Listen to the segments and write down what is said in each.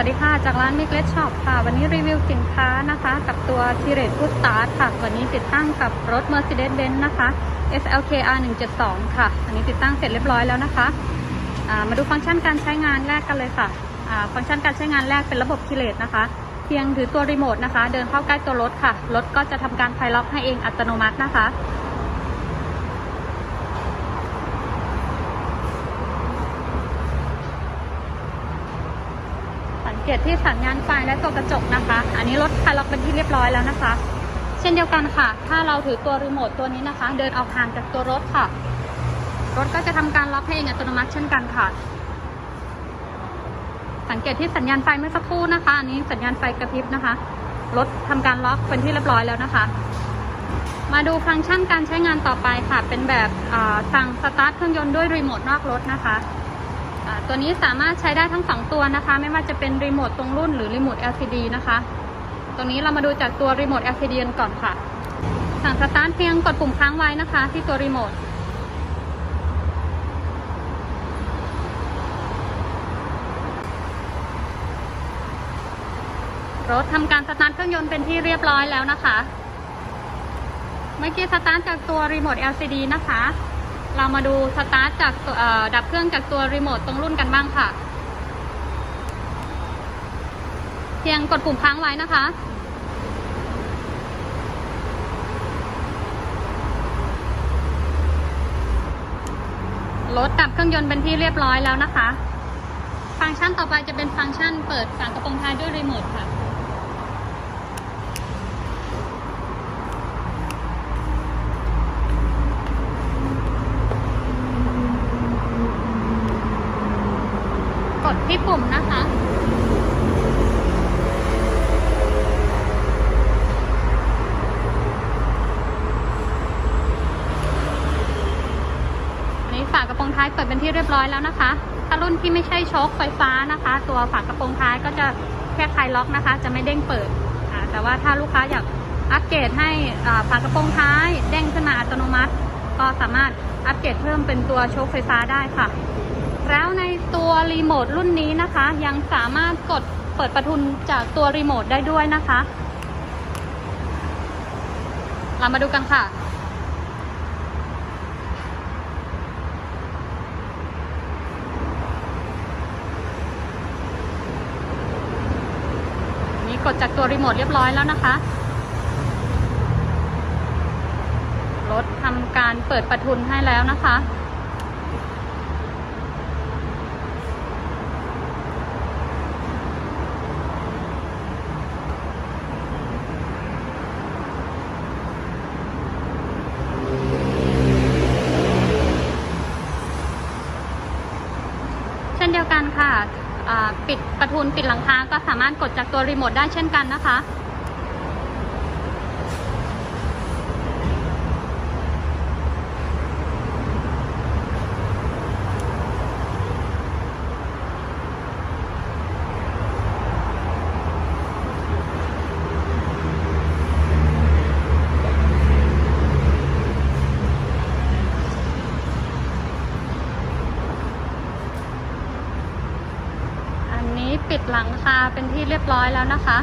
วัสดีค่ะ จากร้านมิกเล s ช็อปค่ะ วันนี้รีวิวสินค้านะคะ กับตัว t ีเร t พุ s สตาร์ค่ะ วันนี้ติดตั้งกับรถ Mercedes-Benz นะคะ SLK R172 ค่ะ อันนี้ติดตั้งเสร็จเรียบร้อยแล้วนะคะามาดูฟังก์ชันการใช้งานแรกกันเลยค่ะฟังก์ชันการใช้งานแรกเป็นระบบ t ีเร t นะคะ เพียงถือตัวรีโมทนะคะ เดินเข้าใกล้ตัวรถค่ะ รถก็จะทำการไฟล็อกให้เองอัตโนมัตินะคะ เกตที่สัญญาณไฟและตัวกระจกนะคะ อันนี้รถคลายล็อกเป็นที่เรียบร้อยแล้วนะคะ เช่นเดียวกันค่ะ ถ้าเราถือตัวรีโมทตัวนี้นะคะ เดินออกห่างจากตัวรถค่ะ รถก็จะทำการล็อกให้เองอัตโนมัติเช่นกันค่ะ สังเกตที่สัญญาณไฟเมื่อสักครู่นะคะ อันนี้สัญญาณไฟกระพริบนะคะ รถทำการล็อกเป็นที่เรียบร้อยแล้วนะคะ มาดูฟังก์ชันการใช้งานต่อไปค่ะ เป็นแบบสั่งสตาร์ทเครื่องยนต์ด้วยรีโมทนอกรถนะคะ ตัวนี้สามารถใช้ได้ทั้งสองตัวนะคะ ไม่ว่าจะเป็นรีโมทตรงรุ่นหรือรีโมท LCD นะคะ ตรงนี้เรามาดูจากตัวรีโมท LCD กันก่อนค่ะ สั่งสตาร์ทเพียงกดปุ่มค้างไว้นะคะ ที่ตัวรีโมทรถทำการสตาร์ทเครื่องยนต์เป็นที่เรียบร้อยแล้วนะคะ เมื่อกี้สตาร์ทจากตัวรีโมท LCD นะคะ เรามาดูสตาร์ทจากดับเครื่องจากตัวรีโมทตรงรุ่นกันบ้างค่ะ เพียงกดปุ่มค้างไว้นะคะ รถดับเครื่องยนต์เป็นที่เรียบร้อยแล้วนะคะ ฟังก์ชันต่อไปจะเป็นฟังก์ชันเปิดฝากระโปรงท้ายด้วยรีโมทค่ะ ดที่ปุ่มนะคะ นี่ฝากระโปรงท้ายเปิดเป็นที่เรียบร้อยแล้วนะคะ ถ้ารุ่นที่ไม่ใช่โชคไฟฟ้านะคะ ตัวฝากระโปรงท้ายก็จะแค่คลายล็อกนะคะ จะไม่เด้งเปิด แต่ว่าถ้าลูกค้าอยากอัปเกรดให้ฝากระโปรงท้ายเด้งขึ้นมาอัตโนมัติ ก็สามารถอัปเกรดเพิ่มเป็นตัวโชคไฟฟ้าได้ค่ะ แล้วในตัวรีโมทรุ่นนี้นะคะ ยังสามารถกดเปิดประทุนจากตัวรีโมทได้ด้วยนะคะ เรามาดูกันค่ะนี่กดจากตัวรีโมทเรียบร้อยแล้วนะคะ รถทำการเปิดประทุนให้แล้วนะคะ ดียวกันค่ะปิดประทุนปิดหลังคาก็สามารถกดจากตัวรีโมทได้เช่นกันนะคะ ปิดหลังคาเป็นที่เรียบร้อยแล้วนะคะ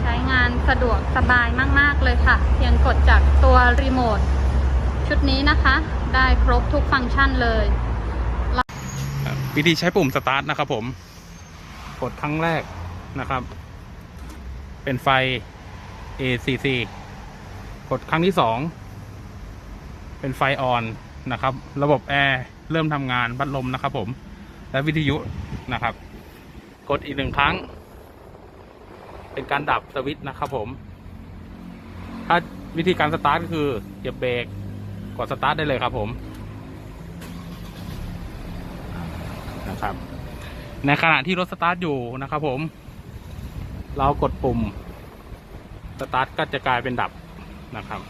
ใช้งานสะดวกสบายมาก ๆ เลยค่ะ เพียงกดจากตัวรีโมทชุดนี้นะคะ ได้ครบทุกฟังก์ชันเลยวิธีใช้ปุ่มสตาร์ทนะครับผม กดครั้งแรกนะครับ เป็นไฟ ACC กดครั้งที่สองเป็นไฟออน นะครับ ระบบแอร์เริ่มทำงานพัดลมนะครับผม และวิทยุนะครับ กดอีกหนึ่งครั้ง เป็นการดับสวิตช์นะครับผม ถ้าวิธีการสตาร์ทก็คือเหยียบเบรกกดสตาร์ทได้เลยครับผมนะครับ ในขณะที่รถสตาร์ทอยู่นะครับผม เรากดปุ่มสตาร์ทก็จะกลายเป็นดับนะครับ